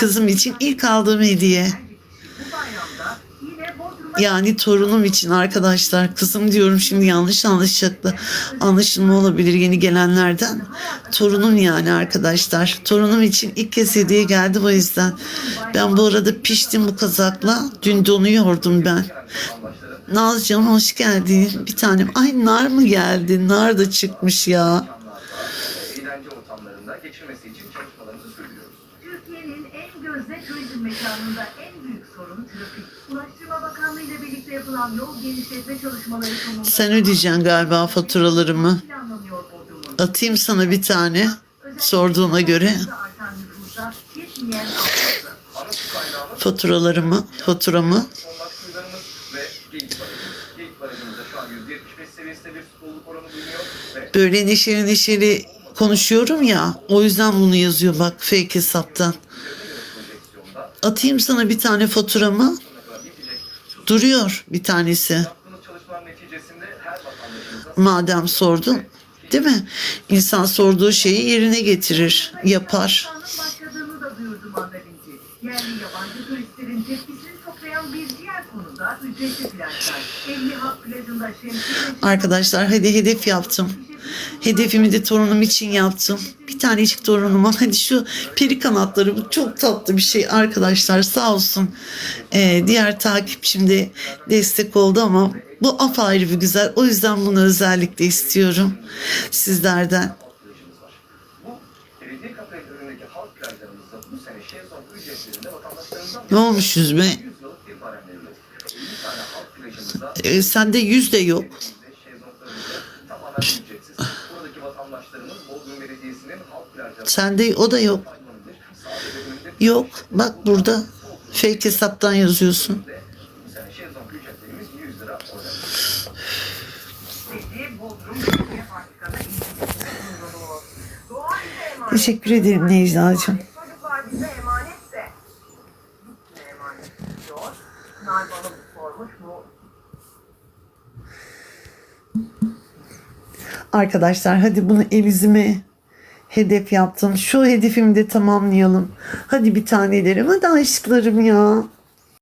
Kızım için ilk aldığım hediye. Yani torunum için arkadaşlar. Kızım diyorum şimdi yanlış anlaşılacaklar. Anlaşılma olabilir yeni gelenlerden. Torunum yani arkadaşlar. Torunum için ilk kez hediye geldi o yüzden. Ben bu arada piştim bu kazakla. Dün donuyordum ben. Nazcığım hoş geldin. Bir tanem. Ay nar mı geldi? Nar da çıkmış ya. eğlence ortamlarında geçirmesi için. Türkiye'nin en gözde turizm mekanında en büyük sorun trafik. Ulaştırma Bakanlığı ile birlikte yapılan yol genişletme çalışmaları sonunda Sen ödeyeceksin galiba faturalarımı. Atayım sana bir tane. Sorduğuna göre faturalarımı, faturamı. olmak suyularımız ve geyik barajımız. Geyik barajımızda şu an %75 seviyesinde bir su doluluk oranı bulunuyor ve Böyle neşeli neşeli konuşuyorum ya. O yüzden bunu yazıyor bak fake hesaptan. Atayım sana bir tane faturamı. Duruyor bir tanesi. Madem sordun. Değil mi? İnsan sorduğu şeyi yerine getirir, yapar. Arkadaşlar hadi hedef yaptım. Hedefimi de torunum için yaptım. Bir tanecik torunuma hadi şu peri kanatları bu çok tatlı bir şey arkadaşlar sağ olsun. Ee, diğer takipçim de destek oldu ama bu apayrı bir güzel. O yüzden bunu özellikle istiyorum sizlerden. Ne olmuş yüzme? 100 yıllık bir barem verilir. 50 tane halk plajımızda Ee, sende yüz de yok. Sende o da yok. Yok. Bak burada fake hesaptan yazıyorsun. bu sene şezlong Arkadaşlar hadi bunu elizime hedef yaptım. Şu hedefimi de tamamlayalım. Hadi bir tanelerim hadi aşklarım ya.